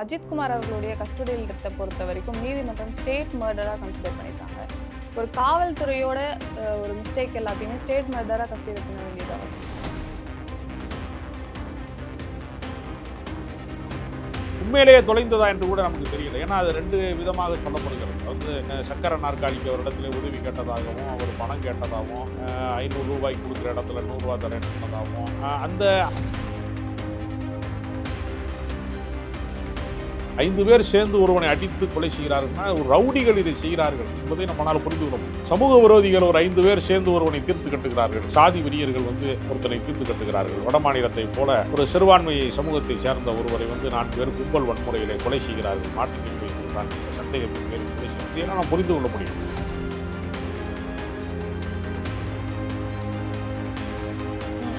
அஜித்குமார் அவர்களுடைய கஸ்டடியில் இடத்தை பொறுத்த வரைக்கும் நீதிமன்றம் ஸ்டேட் மர்டராக கன்சிடர் பண்ணியிருக்காங்க ஒரு காவல்துறையோட ஒரு மிஸ்டேக் எல்லாத்தையுமே ஸ்டேட் மர்டராக கன்சிடர் பண்ண வேண்டியது அவசியம். உண்மையிலேயே தொலைந்ததா என்று கூட நமக்கு தெரியல. ஏன்னா அது ரெண்டு விதமாக சொல்லப்படுகிறது. வந்து சக்கர நாற்காலிக்கு ஒரு இடத்துல உதவி கேட்டதாகவும் அவர் பணம் கேட்டதாகவும் ஐநூறு ரூபாய்க்கு கொடுக்குற இடத்துல நூறுரூவா தரேன் சொன்னதாகவும் அந்த ஐந்து பேர் சேர்ந்து ஒருவனை அடித்து கொலை செய்கிறார்கள்னா ஒரு ரவுடிகள் இதை செய்கிறார்கள் என்பதை நம்மளால் புரிந்து கொள்ள முடியும். சமூக விரோதிகள் ஒரு ஐந்து பேர் சேர்ந்து ஒருவனை தீர்த்து கட்டுகிறார்கள். சாதி வெறியர்கள் வந்து ஒருத்தனை தீர்த்து கட்டுகிறார்கள். வடமாநிலத்தை போல ஒரு சிறுபான்மையை சமூகத்தை சேர்ந்த ஒருவரை வந்து நான்கு பேர் கும்பல் வன்முறையிலே கொலை செய்கிறார்கள். மாட்டு வைத்திருக்கிறார் சந்தேகத்தின் பேர் கொலை செய்கிறார்கள். இதையெல்லாம் நாம் புரிந்து கொள்ள முடியும்.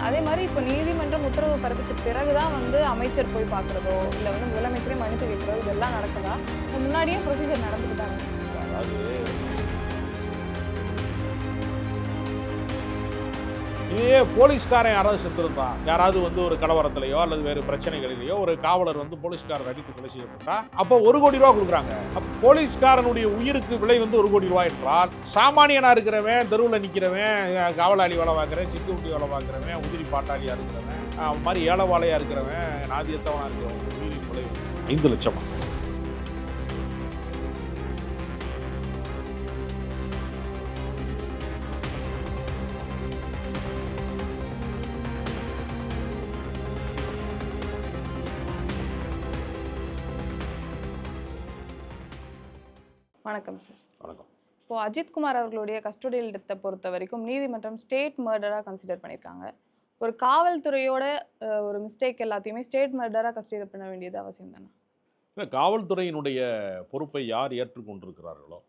அதே மாதிரி இப்போ நீதிமன்றம் உத்தரவு பிறப்பிச்ச பிறகுதான் வந்து அமைச்சர் போய் பார்க்குறதோ இல்லை வந்து முதலமைச்சரே மன்னித்து கேட்குறதோ இதெல்லாம் நடக்குதா முன்னாடியே ப்ரொசீஜர் நடந்துட்டு தான் இருந்துச்சு? இதே போலீஸ்காரன் யாராவது செத்துருந்தான் யாராவது வந்து ஒரு கலவரத்திலேயோ அல்லது வேறு பிரச்சனைகளிலேயோ ஒரு காவலர் வந்து போலீஸ்காரர் அடித்து கொலை செய்யப்பட்டா? அப்போ ஒரு கோடி ரூபா கொடுக்குறாங்க. அப்போ போலீஸ்காரனுடைய உயிருக்கு விலை வந்து ஒரு கோடி ரூபாய் என்றால் சாமானியனாக இருக்கிறவன் தெருவில் நிற்கிறவன் காவலாளி வேலை பார்க்குறேன் செக்யூரிட்டி வேலை பார்க்குறவன் உதிரி பாட்டாளியாக இருக்கிறவன் மாதிரி ஏழவாளையாக இருக்கிறவன் நாதியத்தவனாக இருக்கிறவன் உயிரின் விலை ஐந்து லட்சமாக வணக்கம் சார் வணக்கம். இப்போ அஜித்குமார் அவர்களுடைய கஸ்டடியல் இடத்தை பொறுத்த வரைக்கும் நீதிமன்றம் ஸ்டேட் மர்டராக கன்சிடர் பண்ணியிருக்காங்க ஒரு காவல்துறையோட ஒரு மிஸ்டேக் எல்லாத்தையுமே ஸ்டேட் மர்டராக கன்சிடர் பண்ண வேண்டியது அவசியம் தானே? இல்லை காவல்துறையினுடைய பொறுப்பை யார் ஏற்றுக்கொண்டிருக்கிறார்களோ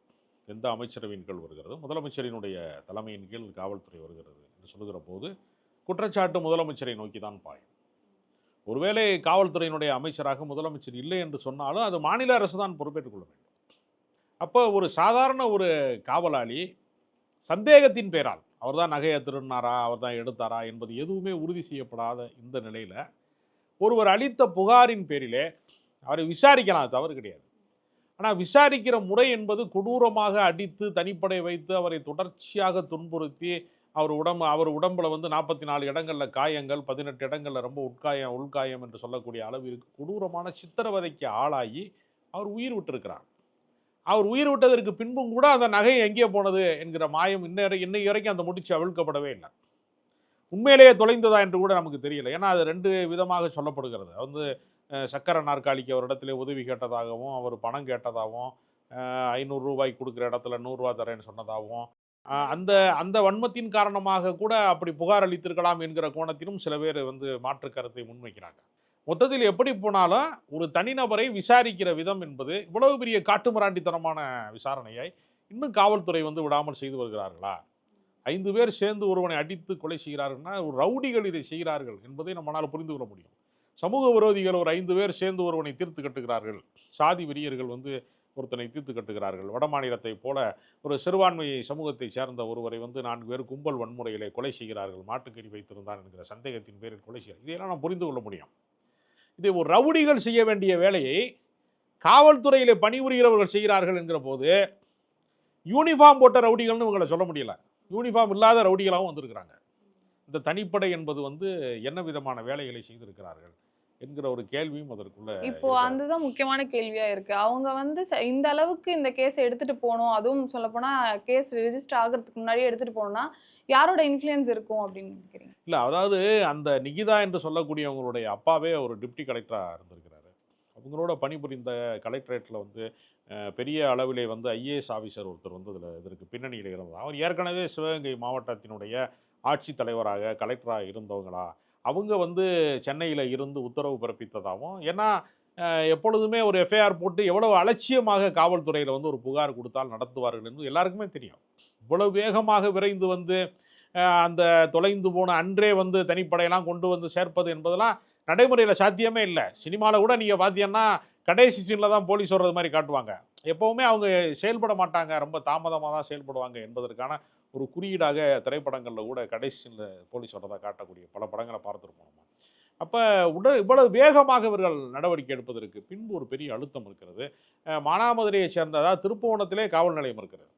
எந்த அமைச்சரவையின் கீழ் வருகிறது முதலமைச்சரினுடைய தலைமையின் கீழ் காவல்துறை வருகிறது என்று சொல்லுகிற போது குற்றச்சாட்டு முதலமைச்சரை நோக்கி தான் பாயும். ஒருவேளை காவல்துறையினுடைய அமைச்சராக முதலமைச்சர் இல்லை என்று சொன்னாலும் அது மாநில அரசு தான் பொறுப்பேற்றுக் கொள்ள வேண்டும். அப்போ ஒரு சாதாரண ஒரு காவலாளி சந்தேகத்தின் பேரால் அவர் தான் நகையை திருடினாரா அவர் தான் எடுத்தாரா என்பது எதுவுமே உறுதி செய்யப்படாத இந்த நிலையில் ஒருவர் அளித்த புகாரின் பேரிலே அவரை விசாரிக்கலாம் தவறு கிடையாது. ஆனால் விசாரிக்கிற முறை என்பது கொடூரமாக அடித்து தனிப்படை வைத்து அவரை தொடர்ச்சியாக துன்புறுத்தி அவர் உடம்பு அவர் உடம்பில் வந்து நாற்பத்தி நாலு இடங்களில் காயங்கள் பதினெட்டு இடங்களில் ரொம்ப உட்காயம் உள்காயம் என்று சொல்லக்கூடிய அளவிற்கு கொடூரமான சித்திரவதைக்கு ஆளாகி அவர் உயிர் விட்டிருக்கிறார். அவர் உயிர் விட்டதற்கு பின்பும் கூட அந்த நகை எங்கே போனது என்கிற மாயம் இன்ன இன்னை வரைக்கும் அந்த முடிச்சு அவிழ்க்கப்படவே இல்லை. உண்மையிலேயே தொலைந்ததா என்று கூட நமக்கு தெரியல. ஏன்னா அது ரெண்டு விதமாக சொல்லப்படுகிறது. வந்து சக்கர நாற்காலிக்கு ஒரு இடத்துல உதவி கேட்டதாகவும் அவர் பணம் கேட்டதாகவும் ஐநூறு ரூபாய் கொடுக்குற இடத்துல நூறுரூவா தரேன்னு சொன்னதாகவும் அந்த அந்த வன்மத்தின் காரணமாக கூட அப்படி புகார் அளித்திருக்கலாம் என்கிற கோணத்திலும் சில பேர் வந்து மாற்று கருத்தை முன்வைக்கிறாங்க. மொத்தத்தில் எப்படி போனாலும் ஒரு தனிநபரை விசாரிக்கிற விதம் என்பது இவ்வளவு பெரிய காட்டுமிராண்டித்தனமான விசாரணையை இன்னும் காவல்துறை வந்து விடாமல் செய்து வருகிறார்களா? ஐந்து பேர் சேர்ந்து ஒருவனை அடித்து கொலை செய்கிறார்கள்னா ஒரு ரவுடிகள் இதை செய்கிறார்கள் என்பதை நம்மளால் புரிந்து கொள்ள முடியும். சமூக விரோதிகள் ஒரு ஐந்து பேர் சேர்ந்து ஒருவனை தீர்த்து கட்டுகிறார்கள். சாதி வெறியர்கள் வந்து ஒருத்தனை தீர்த்து கட்டுகிறார்கள். வடமாநிலத்தை போல ஒரு சிறுபான்மையை சமூகத்தை சேர்ந்த ஒருவரை வந்து நான்கு பேர் கும்பல் வன்முறையிலே கொலை செய்கிறார்கள். மாட்டுக்கறி வைத்திருந்தான் என்கிற சந்தேகத்தின் பேரில் கொலை செய்கிறார் இதையெல்லாம் நாம் புரிந்து கொள்ள முடியும். இதை ஒரு ரவுடிகள் செய்ய வேண்டிய வேலையை காவல்துறையிலே பணிபுரிகிறவர்கள் செய்கிறார்கள் என்கிற போது யூனிஃபார்ம் போட்ட ரவுடிகள்னு இவங்களை சொல்ல முடியல. யூனிஃபார்ம் இல்லாத ரவுடிகளாகவும் வந்திருக்கிறாங்க. இந்த தனிப்படை என்பது வந்து என்ன விதமான வேலைகளை செய்திருக்கிறார்கள் என்கிற ஒரு கேள்வியும் அதற்குள்ள இப்போ. அதுதான் முக்கியமான கேள்வியா இருக்கு. அவங்க வந்து ச- இந்த அளவுக்கு இந்த கேஸை எடுத்துட்டு போகணும். அதுவும் சொல்லப்போனா கேஸ் ரெஜிஸ்டர் ஆகிறதுக்கு முன்னாடியே எடுத்துட்டு போகணும்னா யாரோட இன்ஃப்ளூயன்ஸ் இருக்கும் அப்படின்னு நினைக்கிறீங்க? இல்லை அதாவது அந்த நிகிதா என்று சொல்லக்கூடியவங்களுடைய அப்பாவே ஒரு டிப்டி கலெக்டராக இருந்திருக்கிறாரு. அவங்களோட பணிபுரிந்த கலெக்டரேட்டில் வந்து பெரிய அளவிலே வந்து ஐஏஎஸ் ஆஃபீஸர் ஒருத்தர் வந்து இதில் இதற்கு பின்னணியில் இருந்தார் அவர் ஏற்கனவே சிவகங்கை மாவட்டத்தினுடைய ஆட்சித் தலைவராக கலெக்டராக இருந்தவங்களா. அவங்க வந்து சென்னையில் இருந்து உத்தரவு பிறப்பித்ததாகவும் ஏன்னா எப்பொழுதுமே ஒரு எஃப்ஐஆர் போட்டு எவ்வளவு அலட்சியமாக காவல்துறையில் வந்து ஒரு புகார் கொடுத்தால் நடத்துவார்கள் என்று எல்லாருக்குமே தெரியும். இவ்வளவு வேகமாக விரைந்து வந்து அந்த தொலைந்து போன அன்றே வந்து தனிப்படையெல்லாம் கொண்டு வந்து சேர்ப்பது என்பதெல்லாம் நடைமுறையில் சாத்தியமே இல்லை. சினிமாவில் கூட நீங்கள் பார்த்தீங்கன்னா கடைசி சீனில் தான் போலீஸ் வர்றது மாதிரி காட்டுவாங்க. எப்போவுமே அவங்க செயல்பட மாட்டாங்க. ரொம்ப தாமதமாக தான் செயல்படுவாங்க என்பதற்கான ஒரு குறியீடாக திரைப்படங்களில் கூட கடைசி சீனில் போலீஸ் வர்றதா காட்டக்கூடிய பல படங்களை பார்த்துருப்போம் நம்ம. அப்போ உடல் இவ்வளவு வேகமாக இவர்கள் நடவடிக்கை எடுப்பதற்கு பின்பு ஒரு பெரிய அழுத்தம் இருக்கிறது. மானாமதுரையை சேர்ந்த அதாவது திருப்புவனத்திலே காவல் நிலையம் இருக்கிறது.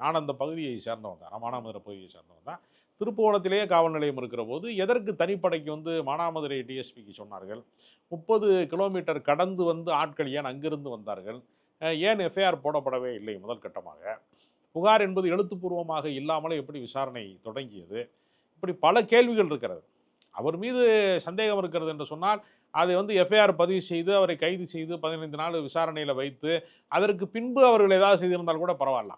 நான் அந்த பகுதியை சேர்ந்தவன் தான். நான் மானாமதுரை பகுதியை சேர்ந்தவன் தான். திருப்புவனத்திலேயே காவல் நிலையம் இருக்கிற போது எதற்கு தனிப்படைக்கு வந்து மானாமதுரை டிஎஸ்பிக்கு சொன்னார்கள்? முப்பது கிலோமீட்டர் கடந்து வந்து ஆட்கள் ஏன் அங்கிருந்து வந்தார்கள்? ஏன் எஃப்ஐஆர் போடப்படவே இல்லை முதல் கட்டமாக? புகார் என்பது எழுத்துப்பூர்வமாக இல்லாமலே எப்படி விசாரணை தொடங்கியது? இப்படி பல கேள்விகள் இருக்கிறது. அவர் மீது சந்தேகம் இருக்கிறது என்று சொன்னால் அதை வந்து எஃப்ஐஆர் பதிவு செய்து அவரை கைது செய்து பதினைந்து நாள் விசாரணையில் வைத்து அதற்கு பின்பு அவர்கள் ஏதாவது செய்திருந்தால் கூட பரவாயில்ல.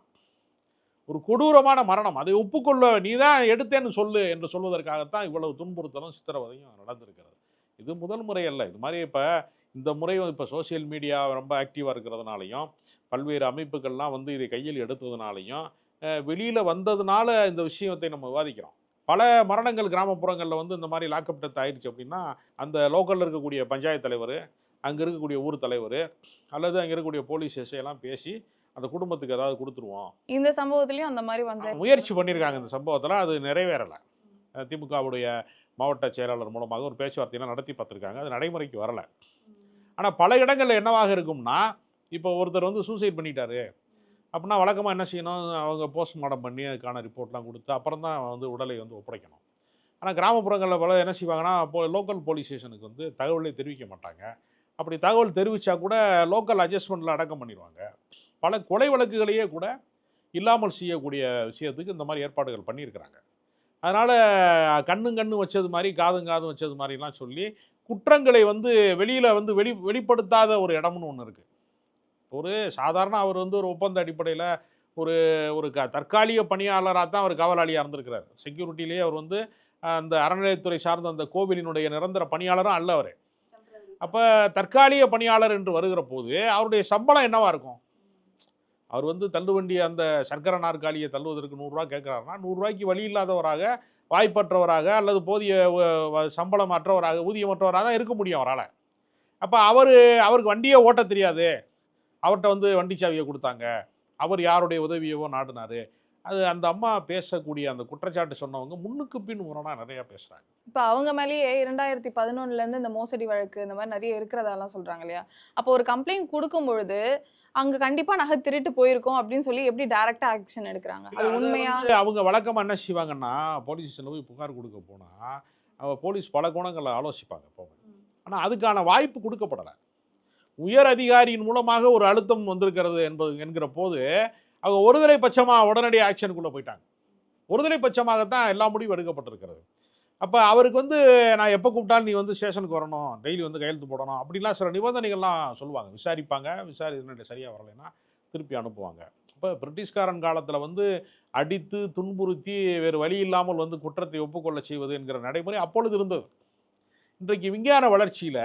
ஒரு கொடூரமான மரணம். அதை ஒப்புக்கொள்ள நீ தான் எடுத்தேன்னு சொல்லு என்று சொல்வதற்காகத்தான் இவ்வளவு துன்புறுத்தலும் சித்திரவதையும் நடந்திருக்கிறது. இது முதல் முறை அல்ல. இது மாதிரி இப்போ இந்த முறை இப்போ சோஷியல் மீடியா ரொம்ப ஆக்டிவாக இருக்கிறதுனாலையும் பல்வேறு அமைப்புகள்லாம் வந்து இதை கையில் எடுத்ததுனாலையும் வெளியில் வந்ததுனால இந்த விஷயத்தை நம்ம விவாதிக்கிறோம். பல மரணங்கள் கிராமப்புறங்களில் வந்து இந்த மாதிரி லாக்அப் டெத் ஆயிடுச்சு அப்படின்னா அந்த லோக்கலில் இருக்கக்கூடிய பஞ்சாயத்து தலைவர் அங்கே இருக்கக்கூடிய ஊர் தலைவர் அல்லது அங்கே இருக்கக்கூடிய போலீஸ் எஸ்ஐ எல்லாம் பேசி அந்த குடும்பத்துக்கு ஏதாவது கொடுத்துருவோம். இந்த சம்பவத்திலயும் அந்த மாதிரி பஞ்சாயத்து முயற்சி பண்ணியிருக்காங்க இந்த சம்பவத்தில் அது நிறைவேறலை. திமுகவுடைய மாவட்ட செயலாளர் மூலமாக ஒரு பேச்சுவார்த்தையெல்லாம் நடத்தி பார்த்துருக்காங்க. அது நடைமுறைக்கு வரலை. ஆனால் பல இடங்களில் என்னவாக இருக்கும்னா இப்போ ஒருத்தர் வந்து சூசைட் பண்ணிட்டாரு. அப்படின்னா வழக்கமாக என்ன செய்யணும்? அவங்க போஸ்ட்மார்ட்டம் பண்ணி அதுக்கான ரிப்போர்ட்லாம் கொடுத்து அப்புறம் தான் வந்து உடலை வந்து ஒப்படைக்கணும். ஆனால் கிராமப்புறங்களில் பல என்ன செய்வாங்கன்னா இப்போ லோக்கல் போலீஸ் ஸ்டேஷனுக்கு வந்து தகவலை தெரிவிக்க மாட்டாங்க. அப்படி தகவல் தெரிவித்தா கூட லோக்கல் அட்ஜஸ்ட்மெண்ட்டில் அடக்கம் பண்ணிடுவாங்க பல கொலை வழக்குகளையே கூட இல்லாமல் செய்யக்கூடிய விஷயத்துக்கு இந்த மாதிரி ஏற்பாடுகள் பண்ணியிருக்கிறாங்க. அதனால் கண்ணும் கண்ணு வச்சது மாதிரி காதும் காதும் வச்சது மாதிரிலாம் சொல்லி குற்றங்களை வந்து வெளியில் வந்து வெளி வெளிப்படுத்தாத ஒரு இடம்னு ஒன்று இருக்குது ஒரு சாதாரண அவர் வந்து ஒரு ஒப்பந்த அடிப்படையில் ஒரு ஒரு க தற்காலிக பணியாளராக தான் அவர் காவலாளியாக இருந்திருக்கிறார். செக்யூரிட்டிலேயே அவர் வந்து அந்த அறநிலையத்துறை சார்ந்த அந்த கோவிலினுடைய நிரந்தர பணியாளரும் அல்ல அவர். அப்போ தற்காலிக பணியாளர் என்று வருகிற போது அவருடைய சம்பளம் என்னவாக இருக்கும்? அவர் வந்து தள்ளுவண்டி அந்த சர்க்கரை நாற்காலியை தள்ளுவதற்கு நூறுரூவா கேட்குறாருன்னா நூறுரூவாய்க்கு வழி இல்லாதவராக வாய்ப்பற்றவராக அல்லது போதிய சம்பளம் அற்றவராக ஊதியமற்றவராக தான் இருக்க முடியும் அவரால். அப்போ அவர் அவருக்கு வண்டியே ஓட்ட தெரியாது. அவர்கிட்ட வந்து வண்டி சாவியை கொடுத்தாங்க. அவர் யாருடைய உதவியவோ நாடினாரு. அது அந்த அம்மா பேசக்கூடிய அந்த குற்றச்சாட்டு சொன்னவங்க முன்னுக்கு பின் முரணாக நிறையா பேசுகிறாங்க இப்போ அவங்க மேலேயே இரண்டாயிரத்தி பதினொன்னுல இருந்து இந்த மோசடி வழக்கு இந்த மாதிரி நிறைய இருக்கிறதெல்லாம் சொல்றாங்க இல்லையா? அப்போ ஒரு கம்ப்ளைண்ட் கொடுக்கும் பொழுது அங்க கண்டிப்பா நகை திருட்டு போயிருக்கோம் அப்படின்னு சொல்லி எப்படி டைரக்டா ஆக்ஷன் எடுக்கிறாங்க? அது உண்மையா? அவங்க வழக்கமாக என்ன செய்வாங்கன்னா போலீஸ் ஸ்டேஷனில் போய் புகார் கொடுக்க போனால் அவ போலீஸ் பல கோணங்களை ஆலோசிப்பாங்க எப்போவுமே. ஆனால் அதுக்கான வாய்ப்பு கொடுக்கப்படலை. உயர் அதிகாரியின் மூலமாக ஒரு அழுத்தம் வந்திருக்கிறது என்பது என்கிற போது அவங்க ஒருதலை பட்சமாக உடனடி ஆக்ஷனுக்குள்ளே போயிட்டாங்க. ஒருதலை பட்சமாகத்தான் எல்லா முடிவும் எடுக்கப்பட்டிருக்கிறது. அப்போ அவருக்கு வந்து நான் எப்போ கூப்பிட்டாலும் நீ வந்து ஸ்டேஷனுக்கு வரணும். டெய்லி வந்து கையெழுத்து போடணும். அப்படிலாம் சில நிபந்தனைகள்லாம் சொல்லுவாங்க. விசாரிப்பாங்க. விசாரி சரியாக வரலைன்னா திருப்பி அனுப்புவாங்க. இப்போ பிரிட்டிஷ்காரன் காலத்தில் வந்து அடித்து துன்புறுத்தி வேறு வழி இல்லாமல் வந்து குற்றத்தை ஒப்புக்கொள்ள செய்வது என்கிற நடைமுறை அப்பொழுது இருந்தது. இன்றைக்கு விஞ்ஞான வளர்ச்சியில்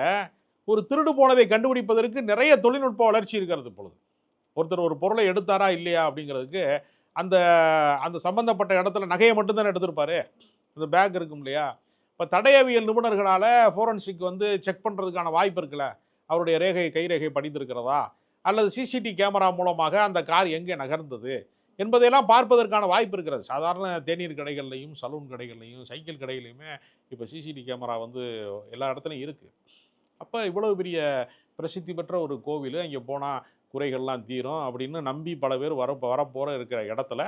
ஒரு திருடு போனதை கண்டுபிடிப்பதற்கு நிறைய தொழில்நுட்ப வளர்ச்சி இருக்கிறது இப்பொழுது. ஒருத்தர் ஒரு பொருளை எடுத்தாரா இல்லையா அப்படிங்கிறதுக்கு அந்த அந்த சம்பந்தப்பட்ட இடத்துல நகையை மட்டும்தானே எடுத்திருப்பாரு. இந்த பேக் இருக்கும் இல்லையா? இப்போ தடையவியல் நிபுணர்களால் ஃபோரன்சிக் வந்து செக் பண்ணுறதுக்கான வாய்ப்பு இருக்குல்ல? அவருடைய ரேகை கைரேகை படிந்திருக்கிறதா? அல்லது சிசிடி கேமரா மூலமாக அந்த கார் எங்கே நகர்ந்தது? என்பதையெல்லாம் பார்ப்பதற்கான வாய்ப்பு இருக்கிறது. சாதாரண தேநீர் கடைகள்லையும் சலூன் கடைகள்லையும் சைக்கிள் கடைகள்லையுமே இப்போ சிசிடி கேமரா வந்து எல்லா இடத்துலையும் இருக்குது அப்போ இவ்வளோ பெரிய பிரசித்தி பெற்ற ஒரு கோவில் அங்கே போனால் குறைகள்லாம் தீரும் அப்படின்னு நம்பி பல பேர் வர வரப்போகிற இருக்கிற இடத்துல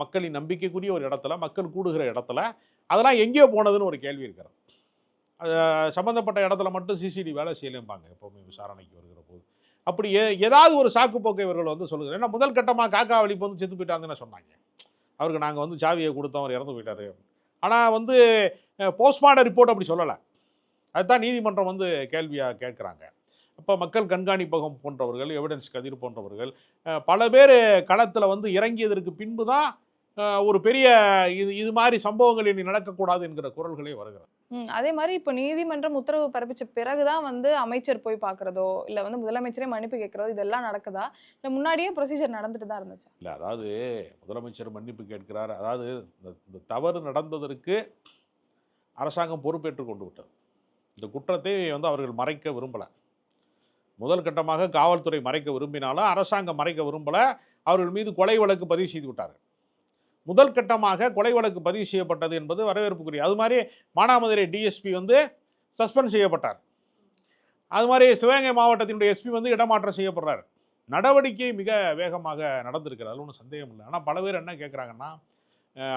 மக்களின் நம்பிக்கைக்குரிய ஒரு இடத்துல மக்கள் கூடுகிற இடத்துல அதெல்லாம் எங்கேயோ போனதுன்னு ஒரு கேள்வி இருக்கிறது. சம்மந்தப்பட்ட இடத்துல மட்டும் சிசிடி வேலை செய்யலேம்பாங்க எப்போவுமே விசாரணைக்கு வருகிற போது. அப்படி ஏதாவது ஒரு சாக்கு போக்கை இவர்கள் வந்து சொல்லுங்கள் ஏன்னா முதல் கட்டமாக காக்கா வலிப்பு வந்து செத்து போயிட்டாங்கன்னு சொன்னாங்க. அவருக்கு நாங்கள் வந்து சாவியை கொடுத்தோம் அவர் இறந்து போயிட்டாரு. ஆனால் வந்து போஸ்ட்மார்ட்டம் ரிப்போர்ட் அப்படி சொல்லலை. அதுதான் நீதிமன்றம் வந்து கேள்வியாக கேட்குறாங்க. அப்போ மக்கள் கண்காணிப்பகம் போன்றவர்கள் எவிடன்ஸ் கதிர் போன்றவர்கள் பல பேர் களத்தில் வந்து இறங்கியதற்கு பின்பு தான் ஒரு பெரிய இது இது மாதிரி சம்பவங்கள் இனி நடக்கக்கூடாது என்கிற குரல்களே வருகிறது. அதே மாதிரி இப்போ நீதிமன்றம் உத்தரவு பிறப்பிச்ச பிறகுதான் வந்து அமைச்சர் போய் பார்க்கறதோ இல்ல வந்து முதலமைச்சரே மன்னிப்பு கேட்கறதோ இதெல்லாம் நடக்குதா? இல்ல முன்னாடியே ப்ரொசீஜர் நடந்துட்டு தான் இருந்துச்சு? இல்லை அதாவது முதலமைச்சர் மன்னிப்பு கேட்கிறார். அதாவது இந்த தவறு நடந்ததற்கு அரசாங்கம் பொறுப்பேற்றுக் கொண்டு விட்டது. இந்த குற்றத்தை வந்து அவர்கள் மறைக்க விரும்பலை. முதல் கட்டமாக காவல்துறை மறைக்க விரும்பினாலும் அரசாங்கம் மறைக்க விரும்பலை அவர்கள் மீது கொலை வழக்கு பதிவு செய்து விட்டார்கள். முதல் கட்டமாக கொலை வழக்கு பதிவு செய்யப்பட்டது என்பது வரவேற்புக்குரிய அது மாதிரி மானாமதுரை டிஎஸ்பி வந்து சஸ்பெண்ட் செய்யப்பட்டார். அது மாதிரி சிவகங்கை மாவட்டத்தினுடைய எஸ்பி வந்து இடமாற்றம் செய்யப்படுறார். நடவடிக்கை மிக வேகமாக நடந்திருக்கிறது அதில் ஒன்றும் சந்தேகம் இல்லை. ஆனால் பல பேர் என்ன கேட்குறாங்கன்னா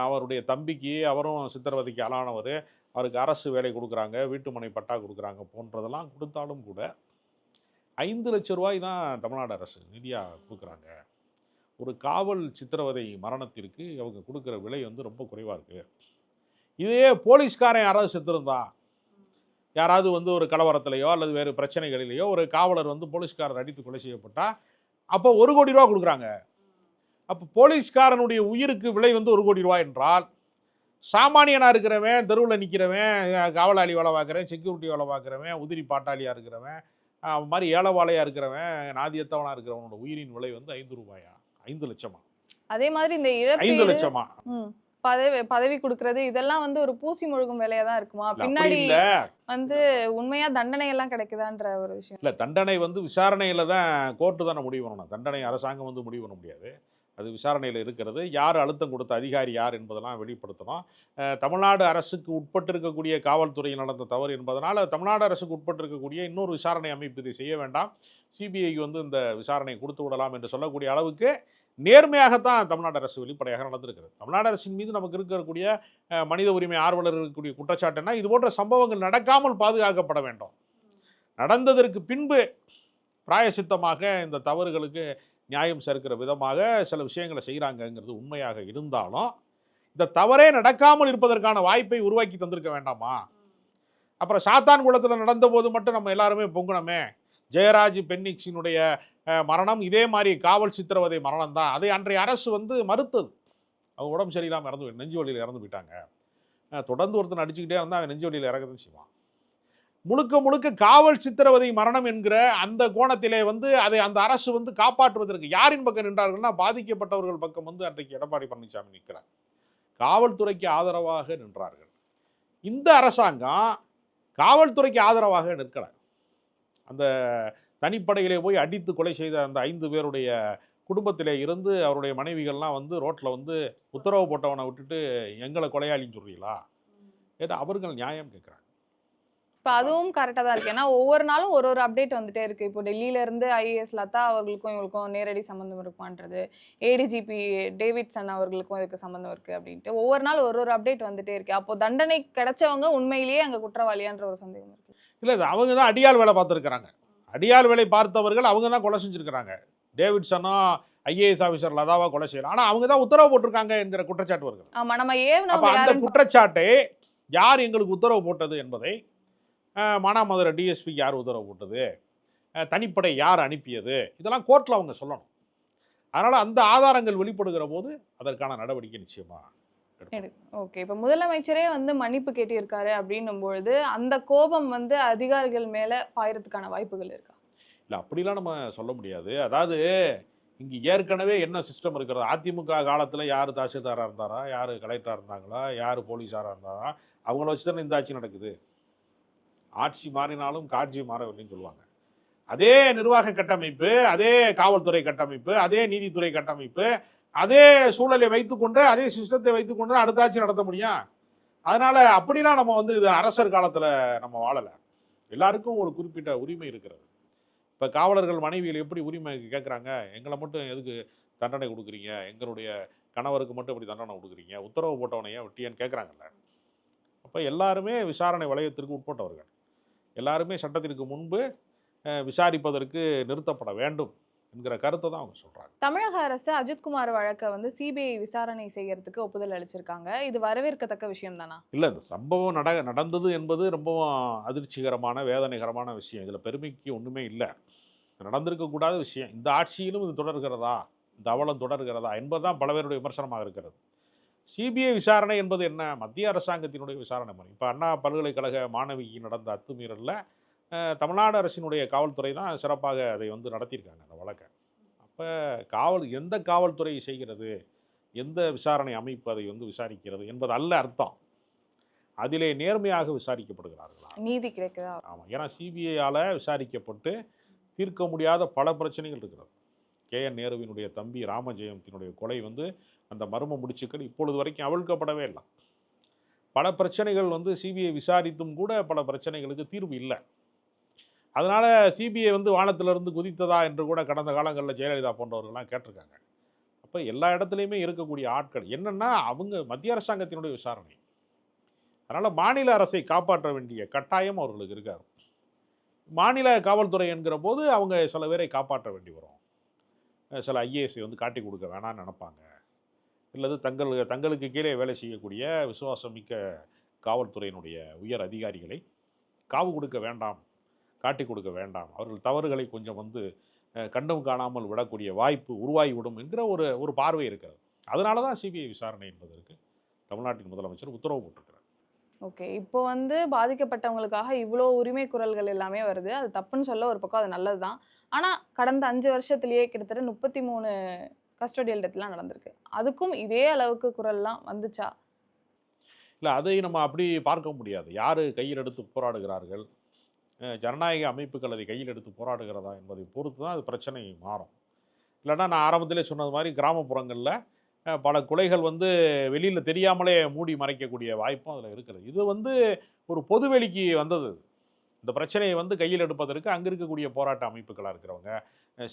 அவருடைய தம்பிக்கு அவரும் சித்திரவதைக்கு ஆளானவர் அவருக்கு அரசு வேலை கொடுக்குறாங்க வீட்டுமனை பட்டா கொடுக்குறாங்க போன்றதெல்லாம் கொடுத்தாலும் கூட ஐந்து லட்ச ரூபாய் தான் தமிழ்நாடு அரசு நிதியாக கொடுக்குறாங்க. ஒரு காவல் சித்திரவதை மரணத்திற்கு அவங்க கொடுக்குற விலை வந்து ரொம்ப குறைவாக இருக்குது இதே போலீஸ்காரன் யாராவது செத்துருந்தா யாராவது வந்து ஒரு கலவரத்திலையோ அல்லது வேறு பிரச்சனைகளிலேயோ ஒரு காவலர் வந்து போலீஸ்காரர் அடித்து கொலை செய்யப்பட்டால் அப்போ ஒரு கோடி ரூபா கொடுக்குறாங்க. அப்போ போலீஸ்காரனுடைய உயிருக்கு விலை வந்து ஒரு கோடி ரூபாய் என்றால் சாமானியனாக இருக்கிறவன் தெருவில் நிற்கிறவன் காவலாளி வேலை பார்க்குறவன் செக்யூரிட்டி வேலை பார்க்குறவன் உதிரி பாட்டாளியாக இருக்கிறவன் அவன் மாதிரி ஏலவாளையாக இருக்கிறவன் நாதியத்தவனாக இருக்கிறவனோட உயிரின் விலை வந்து ஐந்து ரூபாயா? ஐந்து லட்சமா? அதே மாதிரி இந்த ஐந்து இழப்பீடு லட்சமா? ம், பதவி பதவி கொடுக்கறது இதெல்லாம் வந்து ஒரு பூசி முழுகும் வேலையா தான் இருக்குமா? பின்னாடி இல்ல. வந்து உண்மையா தண்டனை எல்லாம் கிடைக்குதான்ற ஒரு விஷயம். இல்ல தண்டனை வந்து விசாரணையில தான் கோர்ட்டு தானே முடிவு பண்ணணும். தண்டனை அரசாங்கம் வந்து முடிவு பண்ண முடியாது. அது விசாரணையில் இருக்கிறது. யார் அழுத்தம் கொடுத்த அதிகாரி யார் என்பதெல்லாம் வெளிப்படுத்தணும். தமிழ்நாடு அரசுக்கு உட்பட்டு இருக்கக்கூடிய காவல்துறையில் நடந்த தவறு என்பதனால் தமிழ்நாடு அரசுக்கு உட்பட்டு இருக்கக்கூடிய இன்னொரு விசாரணை அமைப்பு இதை செய்ய வேண்டாம். சிபிஐக்கு வந்து இந்த விசாரணை கொடுத்து விடலாம் என்று சொல்லக்கூடிய அளவுக்கு நேர்மையாகத்தான் தமிழ்நாடு அரசு வெளிப்படையாக நடந்திருக்கிறது. தமிழ்நாடு அரசின் மீது நமக்கு இருக்கக்கூடிய மனித உரிமை ஆர்வலர் இருக்கக்கூடிய குற்றச்சாட்டுன்னா இது போன்ற சம்பவங்கள் நடக்காமல் பாதுகாக்கப்பட வேண்டும். நடந்ததற்கு பின்பு பிராயசித்தமாக இந்த தவறுகளுக்கு நியாயம் சேர்க்கிற விதமாக சில விஷயங்களை செய்கிறாங்கங்கிறது உண்மையாக இருந்தாலும் இந்த தவறே நடக்காமல் இருப்பதற்கான வாய்ப்பை உருவாக்கி தந்திருக்க வேண்டாமா? அப்புறம் சாத்தான் குளத்தில் நடந்தபோது மட்டும் நம்ம எல்லாருமே பொங்கணுமே ஜெயராஜ் பென்னிக்ஸினுடைய மரணம் இதே மாதிரி காவல் சித்திரவதை மரணம் தான். அதை அன்றைய அரசு வந்து மறுத்தது. அவங்க உடம்பு சரியில்லாமல் இறந்து நெஞ்சு வழியில் இறந்து போயிட்டாங்க. தொடர்ந்து ஒருத்தன் அடிச்சுக்கிட்டே இருந்தால் அவன் நெஞ்சு வழியில் இறக்கதான் செய்வான். முழுக்க முழுக்க காவல் சித்திரவதை மரணம் என்கிற அந்த கோணத்திலே வந்து அதை அந்த அரசு வந்து காப்பாற்றுவதற்கு யாரின் பக்கம் நின்றார்கள்னா பாதிக்கப்பட்டவர்கள் பக்கம் வந்து அன்றைக்கு எடப்பாடி பழனிசாமி நிற்கிறார். காவல்துறைக்கு ஆதரவாக நின்றார்கள். இந்த அரசாங்கம் காவல்துறைக்கு ஆதரவாக நிற்கல. அந்த தனிப்படையிலே போய் அடித்து கொலை செய்த அந்த ஐந்து பேருடைய குடும்பத்திலே இருந்து அவருடைய மனைவிகள்லாம் வந்து ரோட்டில் வந்து உத்தரவு போட்டவனை விட்டுட்டு எங்களை கொலையாளின்னு சொல்றீங்களா? ஏன்னா அவர்கள் நியாயம் கேட்குறாங்க. இப்ப அதுவும் கரெக்டா தான் இருக்கு. ஏன்னா ஒவ்வொரு நாளும் ஒரு ஒரு அப்டேட் வந்துட்டே இருக்கு. இப்போ டெல்லியில இருந்து ஐஏஎஸ் லதா அவர்களுக்கும் இவங்களுக்கும் நேரடி சம்பந்தம் இருக்குமான்றது ஏடிஜிபி டேவிட்சன் அவர்களுக்கும் இதுக்கு சம்பந்தம் இருக்கு அப்படின்ட்டு ஒவ்வொரு நாள் ஒரு ஒரு அப்டேட் வந்துட்டே இருக்கு. அப்போ தண்டனை கிடைச்சவங்க உண்மையிலேயே அங்க குற்றவாளியான்ற ஒரு சந்தேகம் இருக்கு. இல்லை அவங்க தான் அடியாள் வேலை பார்த்துருக்குறாங்க. அடியாள் வேலை பார்த்தவர்கள் அவங்க தான் கொலை செஞ்சுருக்கிறாங்க. டேவிட்சனோ ஐஏஎஸ் ஆஃபீஸர் லதாவா கொலை செய்யலாம் ஆனால் அவங்க தான் உத்தரவு போட்டிருக்காங்க என்கிற குற்றச்சாட்டு வருகிறது அந்த குற்றச்சாட்டை யார் எங்களுக்கு உத்தரவு போட்டது என்பதை மானாமதுரை டிஎஸ்பிக்கு யார் உத்தரவு போட்டது? தனிப்படை யார் அனுப்பியது? இதெல்லாம் கோர்ட்டில் அவங்க சொல்லணும். அதனால் அந்த ஆதாரங்கள் வெளிப்படுகிற போது அதற்கான நடவடிக்கை நிச்சயமா எடுக்கணும். ஓகே இப்போ முதலமைச்சரே வந்து மன்னிப்பு கேட்டிருக்காரு அப்படின்னும் பொழுது அந்த கோபம் வந்து அதிகாரிகள் மேல பாயறதுக்கான வாய்ப்புகள் இருக்கா? இல்லை அப்படிலாம் நம்ம சொல்ல முடியாது. அதாவது இங்கே ஏற்கனவே என்ன சிஸ்டம் இருக்கிறது? அதிமுக காலத்தில் யார் தாசில்தாராக இருந்தாரா? யார் கலெக்டராக இருந்தாங்களா? யார் போலீஸாராக இருந்தாரா? அவங்கள வச்சு தானே இந்த ஆட்சி நடக்குது. ஆட்சி மாறினாலும் காட்சி மாறவில்லைன்னு சொல்லுவாங்க. அதே நிர்வாக கட்டமைப்பு அதே காவல்துறை கட்டமைப்பு அதே நீதித்துறை கட்டமைப்பு அதே சூழலை வைத்துக்கொண்டு அதே சிஸ்டத்தை வைத்துக்கொண்டு தான் அடுத்த ஆட்சி நடத்த முடியும். அதனால அப்படிலாம் நம்ம வந்து இது அரசர் காலத்தில் நம்ம வாழலை. எல்லாருக்கும் ஒரு குறிப்பிட்ட உரிமை இருக்கிறது. இப்போ காவலர்கள் மனைவியில் எப்படி உரிமை கேட்குறாங்க எங்களை மட்டும் எதுக்கு தண்டனை கொடுக்குறீங்க? எங்களுடைய கணவருக்கு மட்டும் எப்படி தண்டனை கொடுக்குறீங்க? உத்தரவு போட்டவனையே? வெட்டியன்னு கேட்குறாங்கல்ல அப்போ எல்லாருமே விசாரணை வளையத்திற்கு உட்பட்டவர்கள். எல்லாருமே சட்டத்திற்கு முன்பு விசாரிப்பதற்கு நிறுத்தப்பட வேண்டும் என்கிற கருத்தை தான் அவங்க சொல்கிறாங்க தமிழக அரசு அஜித்குமார் வழக்கை வந்து சிபிஐ விசாரணை செய்யறதுக்கு ஒப்புதல் அளிச்சிருக்காங்க. இது வரவேற்கத்தக்க விஷயம் தானா? இல்லை இந்த சம்பவம் நட நடந்தது என்பது ரொம்பவும் அதிர்ச்சிகரமான வேதனைகரமான விஷயம். இதில் பெருமைக்கு ஒன்றுமே இல்லை. நடந்திருக்கக்கூடாத விஷயம். இந்த ஆட்சியிலும் இது தொடர்கிறதா? இந்த அவலம் தொடர்கிறதா? என்பதுதான் பல பேருடைய விமர்சனமாக இருக்கிறது. சிபிஐ விசாரணை என்பது என்ன? மத்திய அரசாங்கத்தினுடைய விசாரணை மணி இப்போ அண்ணா பல்கலைக்கழக மாணவிக்கு நடந்த அத்துமீறலில் தமிழ்நாடு அரசினுடைய காவல்துறை தான் சிறப்பாக அதை வந்து நடத்தியிருக்காங்க அந்த வழக்கை. அப்போ காவல் எந்த காவல்துறை செய்கிறது? எந்த விசாரணை அமைப்பு அதை வந்து விசாரிக்கிறது என்பது அல்ல அர்த்தம். அதிலே நேர்மையாக விசாரிக்கப்படுகிறார்களா? நீதி கிடைக்குதா? ஆமாம் ஏன்னா சிபிஐயால் விசாரிக்கப்பட்டு தீர்க்க முடியாத பல பிரச்சனைகள் இருக்கிறது. கே. என். நேருவினுடைய தம்பி ராமஜெயந்தினுடைய கொலை வந்து அந்த மர்ம முடிச்சுக்கள் இப்பொழுது வரைக்கும் அவிழ்க்கப்படவே இல்லை. பல பிரச்சனைகள் வந்து சிபிஐ விசாரித்தும் கூட பல பிரச்சனைகளுக்கு தீர்வு இல்லை. அதனால் சிபிஐ வந்து வானத்திலிருந்து குதித்ததா என்று கூட கடந்த காலங்களில் ஜெயலலிதா போன்றவர்கள்லாம் கேட்டிருக்காங்க. அப்போ எல்லா இடத்துலையுமே இருக்கக்கூடிய ஆட்கள் என்னென்னா அவங்க மத்திய அரசாங்கத்தினுடைய விசாரணை. அதனால் மாநில அரசை காப்பாற்ற வேண்டிய கட்டாயம் அவர்களுக்கு இருக்காது. மாநில காவல்துறை என்கிற போது அவங்க சில பேரை காப்பாற்ற வேண்டி வரும். சில ஐஏஎஸ்ஐ வந்து காட்டி கொடுக்க வேணாம்னு நினைப்பாங்க. அல்லது தங்கள் தங்களுக்கு கீழே வேலை செய்யக்கூடிய விசுவாசமிக்க காவல்துறையினுடைய உயர் அதிகாரிகளை காவு கொடுக்க வேண்டாம் காட்டி கொடுக்க வேண்டாம். அவர்கள் தவறுகளை கொஞ்சம் வந்து கண்டும் காணாமல் விடக்கூடிய வாய்ப்பு உருவாகிவிடும் என்கிற ஒரு ஒரு பார்வை இருக்கிறது. அதனால தான் சிபிஐ விசாரணை என்பதற்கு தமிழ்நாட்டின் முதலமைச்சர் உத்தரவு போட்டிருக்கிறார். ஓகே. இப்போ வந்து பாதிக்கப்பட்டவங்களுக்காக இவ்வளோ உரிமை குரல்கள் எல்லாமே வருது. அது தப்புன்னு சொல்ல ஒரு பக்கம் அது நல்லது தான் ஆனால் கடந்த அஞ்சு வருஷத்துலேயே கிட்டத்தட்ட முப்பத்தி மூணு கஸ்டோடியல் டெத்லாம் நடந்திருக்கு. அதுக்கும் இதே அளவுக்கு குரல்லாம் வந்துச்சா? இல்லை அதை நம்ம அப்படி பார்க்க முடியாது. யார் கையில் எடுத்து போராடுகிறார்கள்? ஜனநாயக அமைப்புகள் அதை கையில் எடுத்து போராடுகிறதா என்பதை பொறுத்து தான் அது பிரச்சனை மாறும். இல்லைன்னா நான் ஆரம்பத்திலே சொன்னது மாதிரி கிராமப்புறங்களில் பல கொலைகள் வந்து வெளியில் தெரியாமலே மூடி மறைக்கக்கூடிய வாய்ப்பும் அதில் இருக்கிறது. இது வந்து ஒரு பொதுவெளிக்கு வந்தது. இந்த பிரச்சனையை வந்து கையில் எடுப்பதற்கு அங்கே இருக்கக்கூடிய போராட்ட அமைப்புகளாக இருக்கிறவங்க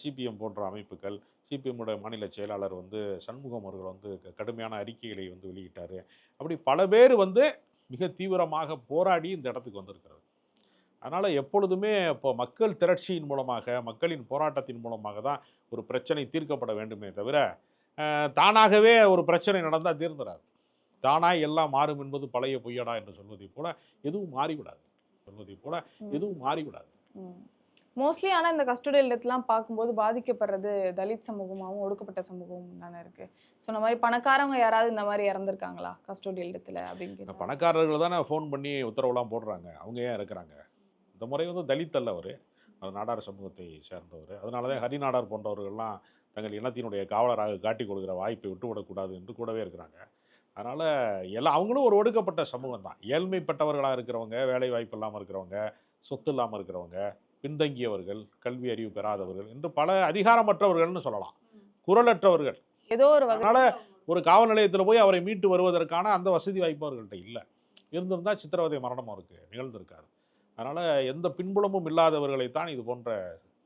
சிபிஎம் போன்ற அமைப்புகள் சிபிஎம்முடைய மாநில செயலாளர் வந்து சண்முகம் அவர்கள் வந்து கடுமையான அறிக்கைகளை வந்து வெளியிட்டார். அப்படி பல பேர் வந்து மிக தீவிரமாக போராடி இந்த இடத்துக்கு வந்திருக்கிறது அதனால் எப்பொழுதுமே இப்போ மக்கள் திரட்சியின் மூலமாக மக்களின் போராட்டத்தின் மூலமாக தான் ஒரு பிரச்சனை தீர்க்கப்பட வேண்டுமே தவிர தானாகவே ஒரு பிரச்சனை நடந்தால் தீர்ந்துடாது தானாய் எல்லாம் மாறும் என்பது பழைய பொய்யடா என்று சொல்வதைப் போல எதுவும் மாறிவிடாது. சொல்வதைப் போல. எதுவும் மாறிவிடாது. மோஸ்ட்லி ஆனால் இந்த கஸ்டோடியல் டெத்லாம் பார்க்கும்போது பாதிக்கப்படுறது தலித் சமூகமாகவும் ஒடுக்கப்பட்ட சமூகமும் தானே இருக்கு. சொன்ன மாதிரி பணக்காரவங்க யாராவது இந்த மாதிரி இறந்துருக்காங்களா கஸ்டோடியல் டெத்தில் இந்த கேட்டா. பணக்காரர்கள் தானே ஃபோன் பண்ணி உத்தரவுலாம் போடுறாங்க. அவங்க ஏன் இருக்கிறாங்க இந்த முறை வந்து தலித் அல்ல அவர். நாடார் சமூகத்தை சேர்ந்தவர். அதனால தான் ஹரி நாடார் போன்றவர்கள்லாம் தங்கள் இனத்தினுடைய காவலராக காட்டி கொடுக்குற வாய்ப்பை விட்டுவிடக்கூடாது என்று கூடவே இருக்கிறாங்க. அதனால் எல்லாம் அவங்களும் ஒரு ஒடுக்கப்பட்ட சமூகம் தான் ஏழ்மைப்பட்டவர்களாக இருக்கிறவங்க வேலை வாய்ப்பு இல்லாமல் இருக்கிறவங்க சொத்து இல்லாமல் இருக்கிறவங்க பின்தங்கியவர்கள் கல்வி அறிவு பெறாதவர்கள் என்று பல அதிகாரமற்றவர்கள்னு சொல்லலாம். குரலற்றவர்கள். ஏதோ ஒரு அதனால ஒரு காவல் நிலையத்தில் போய் அவரை மீட்டு வருவதற்கான அந்த வசதி வாய்ப்பு அவர்கள்ட்ட இல்லை. இருந்திருந்தா சித்திரவதை மரணம் அவருக்கு நிகழ்ந்திருக்காது. அதனால் எந்த பின்புலமும் இல்லாதவர்களைத்தான் இது போன்ற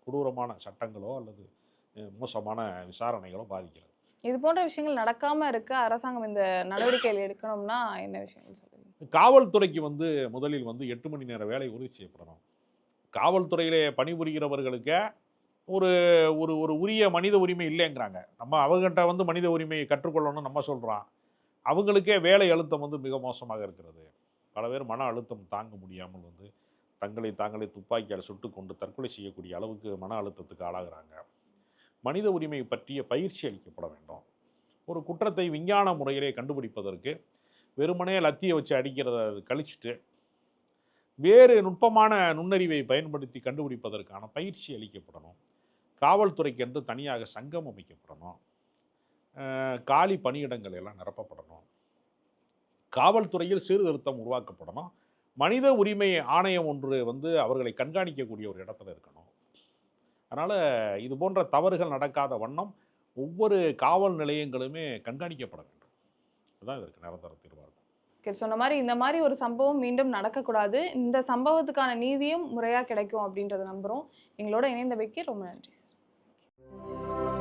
கொடூரமான சட்டங்களோ அல்லது மோசமான விசாரணைகளோ பாதிக்கிறது. இது போன்ற விஷயங்கள் நடக்காம இருக்க அரசாங்கம் இந்த நடவடிக்கைகள் எடுக்கணும்னா என்ன விஷயங்கள் சொல்லுங்க காவல்துறைக்கு வந்து முதலில் வந்து எட்டு மணி நேர வேலை உறுதி செய்யப்படணும். காவல்துறையிலே பணிபுரிகிறவர்களுக்கு ஒரு ஒரு ஒரு உரிய மனித உரிமை இல்லைங்கிறாங்க. நம்ம அவங்ககிட்ட வந்து மனித உரிமையை கற்றுக்கொள்ளணும்னு நம்ம சொல்கிறோம் அவங்களுக்கே வேலை அழுத்தம் வந்து மிக மோசமாக இருக்கிறது. பல பேர் மன அழுத்தம் தாங்க முடியாமல் வந்து தங்களை தாங்களே துப்பாக்கியால் சுட்டு கொண்டு தற்கொலை செய்யக்கூடிய அளவுக்கு மன அழுத்தத்துக்கு ஆளாகிறாங்க. மனித உரிமை பற்றிய பயிற்சி அளிக்கப்பட வேண்டும். ஒரு குற்றத்தை விஞ்ஞான முறையிலே கண்டுபிடிப்பதற்கு வெறுமனே லத்தியை வச்சு அடிக்கிறத கழிச்சிட்டு வேறு நுட்பமான நுண்ணறிவை பயன்படுத்தி கண்டுபிடிப்பதற்கான பயிற்சி அளிக்கப்படணும். காவல்துறைக்கென்று தனியாக சங்கம் அமைக்கப்படணும். காலி பணியிடங்கள் எல்லாம் நிரப்பப்படணும். காவல்துறையில் சீர்திருத்தம் உருவாக்கப்படணும். மனித உரிமை ஆணையம் ஒன்று வந்து அவர்களை கண்காணிக்கக்கூடிய ஒரு இடத்துல இருக்கணும். அதனால் இது போன்ற தவறுகள் நடக்காத வண்ணம் ஒவ்வொரு காவல் நிலையங்களுமே கண்காணிக்கப்பட வேண்டும். அதுதான் இதற்கு நிரந்தர தீர்வாக இருக்கும். ஓகே சொன்ன மாதிரி இந்த மாதிரி ஒரு சம்பவம் மீண்டும் நடக்கக்கூடாது. இந்த சம்பவத்துக்கான நீதியும் முறையாக கிடைக்கும் அப்படின்றத நம்புகிறோம் எங்களோட இணைந்தவைக்கு ரொம்ப நன்றி சார்.